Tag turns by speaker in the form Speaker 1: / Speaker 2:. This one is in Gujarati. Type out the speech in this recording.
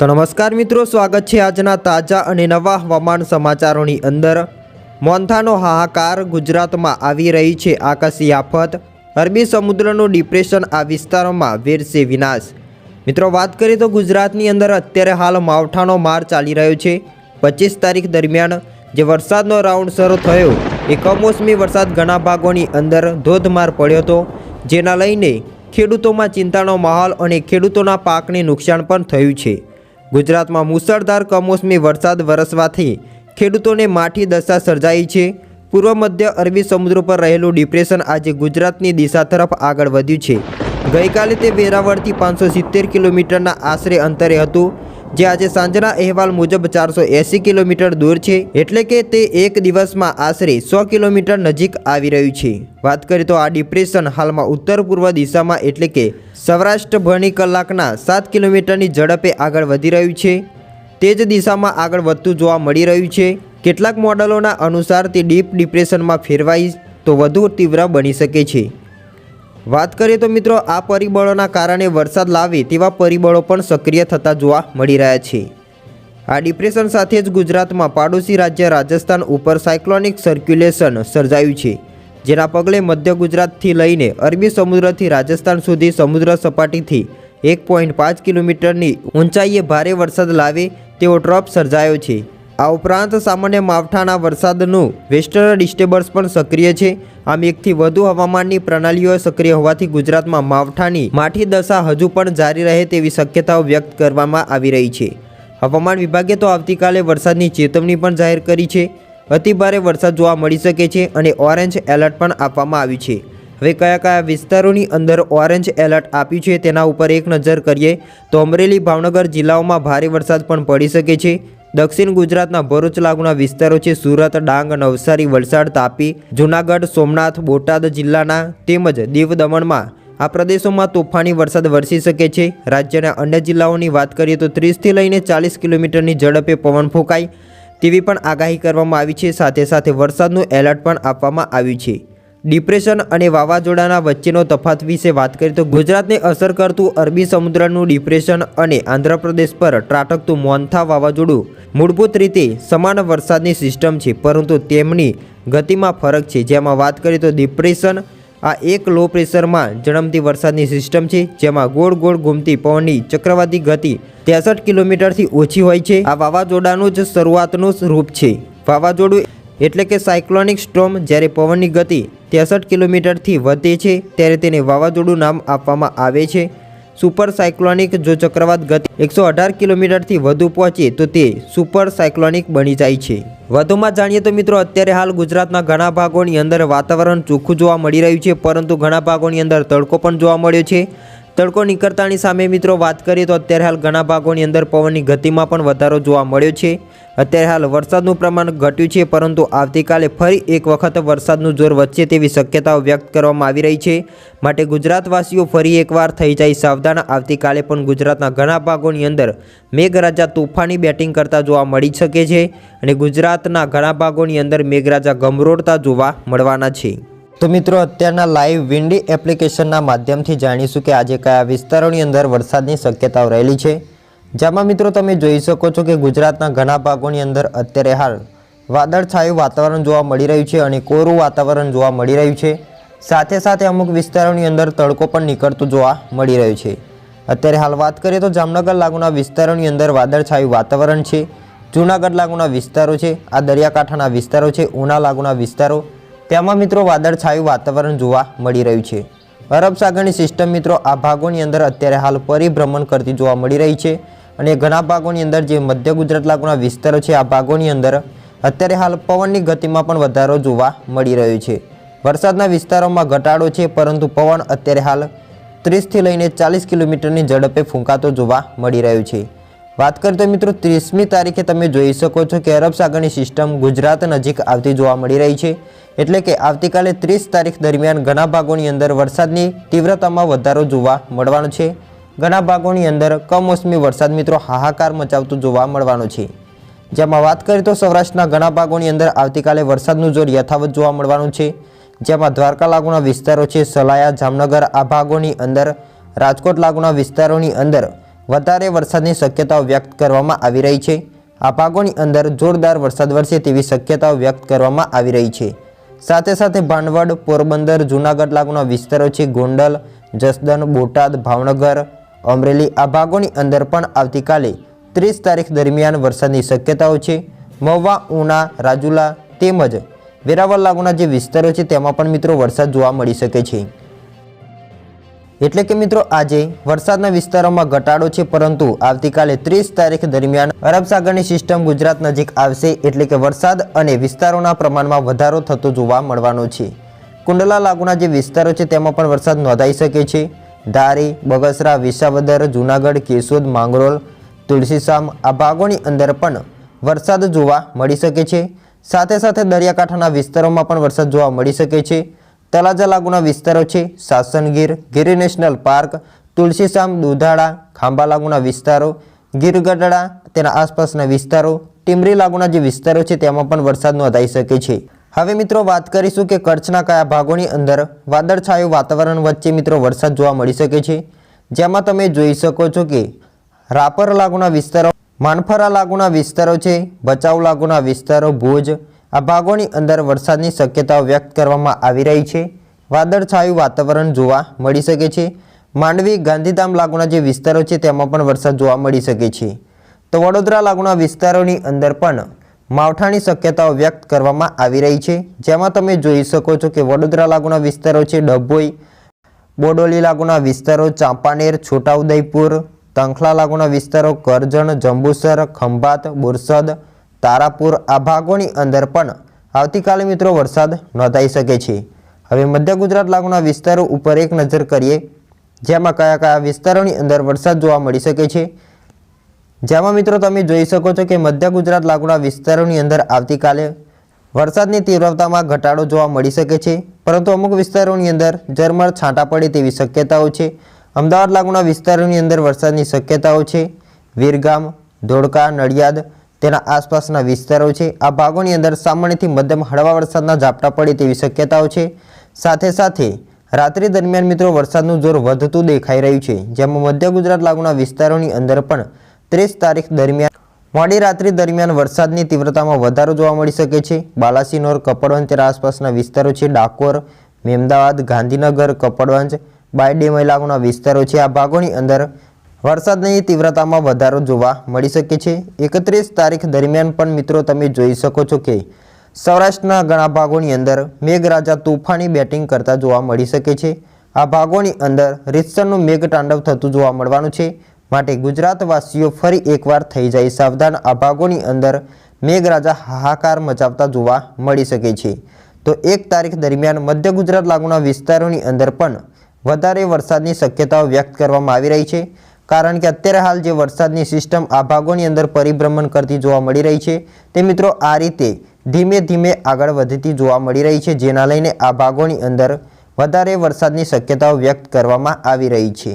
Speaker 1: તો નમસ્કાર મિત્રો, સ્વાગત છે આજના તાજા અને નવા હવામાન સમાચારોની અંદર. મોન્થાનો હાહાકાર ગુજરાતમાં આવી રહી છે આકાશી આફત. અરબી સમુદ્રનું ડિપ્રેશન આ વિસ્તારોમાં વેરશે વિનાશ. મિત્રો, વાત કરીએ તો ગુજરાતની અંદર અત્યારે હાલ માવઠાનો માર ચાલી રહ્યો છે. પચીસ તારીખ દરમિયાન જે વરસાદનો રાઉન્ડ શરૂ થયો, એ કમોસમી વરસાદ ઘણા ભાગોની અંદર ધોધમાર પડ્યો હતો. જેના લઈને ખેડૂતોમાં ચિંતાનો માહોલ અને ખેડૂતોના પાકને નુકસાન પણ થયું છે. ગુજરાતમાં મુસળધાર કમોસમી વરસાદ વરસવાથી ખેડૂતોને માઠી દશા સર્જાઈ છે. પૂર્વ મધ્ય અરબી સમુદ્ર પર રહેલું ડિપ્રેશન આજે ગુજરાતની દિશા તરફ આગળ વધ્યું છે. ગઈકાલે તે વેરાવળથી પાંચસો સિત્તેર કિલોમીટરના આશરે અંતરે હતું. જે આજે સાંજના અહેવાલ મુજબ ચારસો એંસી કિલોમીટર દૂર છે. એટલે કે તે એક દિવસમાં આશરે સો કિલોમીટર નજીક આવી રહ્યું છે. વાત કરીએ તો આ ડિપ્રેશન હાલમાં ઉત્તર પૂર્વ દિશામાં એટલે કે સૌરાષ્ટ્રભરની કલાકના સાત કિલોમીટરની ઝડપે આગળ વધી રહ્યું છે. તે જ દિશામાં આગળ વધતું જોવા મળી રહ્યું છે. કેટલાક મોડલોના અનુસાર તે ડીપ ડિપ્રેશનમાં ફેરવાઈ તો વધુ તીવ્ર બની શકે છે. વાત કરીએ તો મિત્રો, આ પરિબળોના કારણે વરસાદ લાવે તેવા પરિબળો પણ સક્રિય થતા જોવા મળી રહ્યા છે. આ ડિપ્રેશન સાથે જ ગુજરાતમાં પાડોશી રાજ્ય રાજસ્થાન ઉપર સાયક્લોનિક સર્ક્યુલેશન સર્જાયું છે, જેના પગલે મધ્ય ગુજરાતથી લઈને અરબી સમુદ્રથી રાજસ્થાન સુધી સમુદ્ર સપાટીથી એક પોઈન્ટ પાંચ કિલોમીટરની ઊંચાઈએ ભારે વરસાદ લાવે તેવો ટ્રપ સર્જાયો છે. આ ઉપરાંત સામાન્ય માવઠાના વરસાદનું વેસ્ટર્ન ડિસ્ટર્બન્સ પણ સક્રિય છે. આમ એકથી વધુ હવામાનની પ્રણાલીઓ સક્રિય હોવાથી ગુજરાતમાં માવઠાની માઠી દશા હજુ પણ જારી રહે તેવી શક્યતાઓ વ્યક્ત કરવામાં આવી રહી છે. હવામાન વિભાગે તો આવતીકાલે વરસાદની ચેતવણી પણ જાહેર કરી છે. અતિભારે વરસાદ જોવા મળી શકે છે અને ઓરેન્જ એલર્ટ પણ આપવામાં આવ્યું છે. હવે કયા કયા વિસ્તારોની અંદર ઓરેન્જ એલર્ટ આપ્યું છે તેના ઉપર એક નજર કરીએ તો અમરેલી, ભાવનગર જિલ્લાઓમાં ભારે વરસાદ પણ પડી શકે છે. દક્ષિણ ગુજરાતના ભરૂચ લાગુના વિસ્તારો છે સુરત, ડાંગ, નવસારી, વલસાડ, તાપી, જૂનાગઢ, સોમનાથ, બોટાદ જિલ્લાના તેમજ દીવ દમણમાં આ પ્રદેશોમાં તોફાની વરસાદ વરસી શકે છે. રાજ્યના અન્ય જિલ્લાઓની વાત કરીએ તો ત્રીસથી લઈને ચાલીસ કિલોમીટરની ઝડપે પવન ફૂંકાય તેવી પણ આગાહી કરવામાં આવી છે. સાથે સાથે વરસાદનું એલર્ટ પણ આપવામાં આવ્યું છે. ડિપ્રેશન અને વાવાઝોડાના વચ્ચેનો તફાત વિશે વાત કરીએ તો ગુજરાતને અસર કરતું અરબી સમુદ્રનું ડિપ્રેશન અને આંધ્રપ્રદેશ પર ત્રાટકતું મોન્થા વાવાઝોડું મૂળભૂત રીતે સમાન વરસાદની સિસ્ટમ છે, પરંતુ તેમની ગતિમાં ફરક છે. જેમાં વાત કરીએ તો ડિપ્રેશન આ એક લો પ્રેશરમાં જન્મતી વરસાદની સિસ્ટમ છે, જેમાં ગોળ ગોળ ઘૂમતી પવનની ચક્રવાતી ગતિ ત્રેસઠ કિલોમીટરથી ઓછી હોય છે. આ વાવાઝોડાનું જ શરૂઆતનું રૂપ છે. વાવાઝોડું એટલે કે સાયક્લોનિક સ્ટ્રોમ, જ્યારે પવનની ગતિ ત્રેસઠ કિલોમીટરથી વધે છે ત્યારે તેને વાવાઝોડું નામ આપવામાં આવે છે. સુપર સાયક્લોનિક જો ચક્રવાત ગતિ એકસો અઢાર કિલોમીટરથી વધુ પહોંચે તો તે સુપર સાયક્લોનિક બની જાય છે. વધુમાં જાણીએ તો મિત્રો, અત્યારે હાલ ગુજરાતના ઘણા ભાગોની અંદર વાતાવરણ ચોખ્ખું જોવા મળી રહ્યું છે, પરંતુ ઘણા ભાગોની અંદર તડકો પણ જોવા મળ્યો છે. તડકો નીકળતાની સામે મિત્રો વાત કરીએ તો અત્યારે હાલ ઘણા ભાગોની અંદર પવનની ગતિમાં પણ વધારો જોવા મળ્યો છે. અત્યારે હાલ વરસાદનું પ્રમાણ ઘટ્યું છે, પરંતુ આવતીકાલે ફરી એક વખત વરસાદનું જોર વધશે તેવી શક્યતાઓ વ્યક્ત કરવામાં આવી રહી છે. માટે ગુજરાતવાસીઓ ફરી એકવાર થઈ જાય સાવધાન. આવતીકાલે પણ ગુજરાતના ઘણા ભાગોની અંદર મેઘરાજા તોફાની બેટિંગ કરતા જોવા મળી શકે છે અને ગુજરાતના ઘણા ભાગોની અંદર મેઘરાજા ગમરોડતા જોવા મળવાના છે. તો મિત્રો, અત્યારના લાઈવ વિન્ડી એપ્લિકેશનના માધ્યમથી જાણીશું કે આજે કયા વિસ્તારોની અંદર વરસાદની શક્યતાઓ રહેલી છે. જેમાં મિત્રો, તમે જોઈ શકો છો કે ગુજરાતના ઘણા ભાગોની અંદર અત્યારે હાલ વાદળછાયું વાતાવરણ જોવા મળી રહ્યું છે અને કોરું વાતાવરણ જોવા મળી રહ્યું છે. સાથે સાથે અમુક વિસ્તારોની અંદર તડકો પણ નીકળતો જોવા મળી રહ્યું છે. અત્યારે હાલ વાત કરીએ તો જામનગર લાગુના વિસ્તારોની અંદર વાદળછાયું વાતાવરણ છે. જૂનાગઢ લાગુના વિસ્તારો છે, આ દરિયાકાંઠાના વિસ્તારો છે, ઉના લાગુના વિસ્તારો તેમાં મિત્રો વાદળછાયું વાતાવરણ જોવા મળી રહ્યું છે. અરબ સાગરની સિસ્ટમ મિત્રો આ ભાગોની અંદર અત્યારે હાલ પરિભ્રમણ કરતી જોવા મળી રહી છે અને ઘણા ભાગોની અંદર જે મધ્ય ગુજરાત લાગુના વિસ્તારો છે, આ ભાગોની અંદર અત્યારે હાલ પવનની ગતિમાં પણ વધારો જોવા મળી રહ્યો છે. વરસાદના વિસ્તારોમાં ઘટાડો છે, પરંતુ પવન અત્યારે હાલ ત્રીસથી લઈને ચાલીસ કિલોમીટરની ઝડપે ફૂંકાતો જોવા મળી રહ્યો છે. વાત કરીએ તો મિત્રો, ત્રીસમી તારીખે તમે જોઈ શકો છો કે અરબ સાગરની સિસ્ટમ ગુજરાત નજીક આવતી જોવા મળી રહી છે. એટલે કે આવતીકાલે ત્રીસ તારીખ દરમિયાન ઘણા ભાગોની અંદર વરસાદની તીવ્રતામાં વધારો જોવા મળવાનો છે. ઘણા ભાગોની અંદર કમોસમી વરસાદ મિત્રો હાહાકાર મચાવતું જોવા મળવાનો છે. જેમાં વાત કરીએ તો સૌરાષ્ટ્રના ઘણા ભાગોની અંદર આવતીકાલે વરસાદનું જોર યથાવત જોવા મળવાનું છે. જેમાં દ્વારકા લાગુના વિસ્તારો છે, સલાયા, જામનગર આ ભાગોની અંદર, રાજકોટ લાગુના વિસ્તારોની અંદર વધારે વરસાદની શક્યતાઓ વ્યક્ત કરવામાં આવી રહી છે. આ ભાગોની અંદર જોરદાર વરસાદ વરસે તેવી શક્યતાઓ વ્યક્ત કરવામાં આવી રહી છે. સાથે સાથે ભાંડવડ, પોરબંદર, જૂનાગઢ લાગુના વિસ્તારો છે. ગોંડલ જસદન બોટાદ, ભાવનગર, અમરેલી આ ભાગોની અંદર પણ આવતીકાલે ત્રીસ તારીખ દરમિયાન વરસાદની શક્યતાઓ છે. મહુવા, ઉના, રાજુલા તેમજ વેરાવળ લાગુના જે વિસ્તારો છે તેમાં પણ મિત્રો વરસાદ જોવા મળી શકે છે. એટલે કે મિત્રો આજે વરસાદના વિસ્તારોમાં ઘટાડો છે, પરંતુ આવતીકાલે ત્રીસ તારીખ દરમિયાન અરબ સાગરની સિસ્ટમ ગુજરાત નજીક આવશે એટલે કે વરસાદ અને વિસ્તારોના પ્રમાણમાં વધારો થતો જોવા મળવાનો છે. કુંડલા લાગુના જે વિસ્તારો છે, તેમાં પણ વરસાદ નોંધાઈ શકે છે. ધારી, બગસરા, વિસાવદર, જૂનાગઢ, કેશોદ, માંગરોળ, તુલસીશામ આ ભાગોની અંદર પણ વરસાદ જોવા મળી શકે છે. સાથે સાથે દરિયાકાંઠાના વિસ્તારોમાં પણ વરસાદ જોવા મળી શકે છે. તળાજા લાગુના વિસ્તારો છે. સાસનગીર ગીર નેશનલ પાર્ક, તુલસીશામ, દુધાળા, ખાંભા લાગુના વિસ્તારો, ગીરગઢડા તેના આસપાસના વિસ્તારો, ટીમરી લાગુના જે વિસ્તારો છે તેમાં પણ વરસાદ નોંધાઈ શકે છે. હવે મિત્રો વાત કરીશું કે કચ્છના કયા ભાગોની અંદર વાદળછાયું વાતાવરણ વચ્ચે મિત્રો વરસાદ જોવા મળી શકે છે. જેમાં તમે જોઈ શકો છો કે રાપર લાગુના વિસ્તારો, માનફરા લાગુના વિસ્તારો છે, ભચાઉ લાગુના વિસ્તારો, ભુજ આ ભાગોની અંદર વરસાદની શક્યતાઓ વ્યક્ત કરવામાં આવી રહી છે. વાદળછાયું વાતાવરણ જોવા મળી શકે છે. માંડવી, ગાંધીધામ લાગુના જે વિસ્તારો છે, તેમાં પણ વરસાદ જોવા મળી શકે છે. તો વડોદરા લાગુના વિસ્તારોની અંદર પણ માવઠાની શક્યતાઓ વ્યક્ત કરવામાં આવી રહી છે. જેમાં તમે જોઈ શકો છો કે વડોદરા લાગુના વિસ્તારો છે, ડભોઈ, બોડોલી લાગુના વિસ્તારો, ચાંપાનેર, છોટાઉદેપુર, તંખલા લાગુના વિસ્તારો, કરજણ, જંબુસર, ખંભાત, બોરસદ તારાપુર આ ભાગોની અંદર પણ આવતીકાલે મિત્રો વરસાદ નોંધાઈ શકે છે. હવે મધ્ય ગુજરાત લાગુના વિસ્તારો ઉપર એક નજર કરીએ, જેમાં કયા કયા વિસ્તારોની અંદર વરસાદ જોવા મળી શકે છે. જેમાં મિત્રો તમે જોઈ શકો છો કે મધ્ય ગુજરાત લાગુના વિસ્તારોની અંદર આવતીકાલે વરસાદની તીવ્રતામાં ઘટાડો જોવા મળી શકે છે. પરંતુ અમુક વિસ્તારોની અંદર ઝરમર છાંટા પડે તેવી શક્યતાઓ છે. અમદાવાદ લાગુના વિસ્તારોની અંદર વરસાદની શક્યતાઓ છે. વીરગામ, ધોળકા, નડિયાદ તેના આસપાસના વિસ્તારો છે. આ ભાગોની અંદર સામાન્યથી મધ્યમ હળવા વરસાદના ઝાપટા પડે તેવી શક્યતાઓ છે. સાથે સાથે રાત્રિ દરમિયાન મિત્રો વરસાદનું જોર વધતું દેખાઈ રહ્યું છે. જેમાં મધ્ય ગુજરાત લાગુના વિસ્તારોની અંદર પણ ત્રીસ તારીખ દરમિયાન મોડી રાત્રિ દરમિયાન વરસાદની તીવ્રતામાં વધારો જોવા મળી શકે છે. બાલાસિનોર, કપડવંજ આસપાસના વિસ્તારો છે. ડાકોર, મેમદાવાદ, ગાંધીનગર, કપડવંજ બાયડેમય લાગુના વિસ્તારો છે. આ ભાગોની અંદર વરસાદની તીવ્રતામાં વધારો જોવા મળી શકે છે. એકત્રીસ તારીખ દરમિયાન પણ મિત્રો તમે જોઈ શકો છો કે સૌરાષ્ટ્રના ઘણા ભાગોની અંદર મેઘરાજા તોફાની બેટિંગ કરતા જોવા મળી શકે છે. આ ભાગોની અંદર રીતસરનું મેઘ તાંડવ થતું જોવા મળવાનું છે. માટે ગુજરાતવાસીઓ ફરી એકવાર થઈ જાય સાવધાન આ ભાગોની અંદર મેઘરાજા હાહાકાર મચાવતા જોવા મળી શકે છે. તો એક તારીખ દરમિયાન મધ્ય ગુજરાત લાગુના વિસ્તારોની અંદર પણ વધારે વરસાદની શક્યતાઓ વ્યક્ત કરવામાં આવી રહી છે. કારણ કે અત્યારે હાલ જે વરસાદની સિસ્ટમ આ ભાગોની અંદર પરિભ્રમણ કરતી જોવા મળી રહી છે, તે મિત્રો આ રીતે ધીમે ધીમે આગળ વધતી જોવા મળી રહી છે, જેના લઈને આ ભાગોની અંદર વધારે વરસાદની શક્યતાઓ વ્યક્ત કરવામાં આવી રહી છે.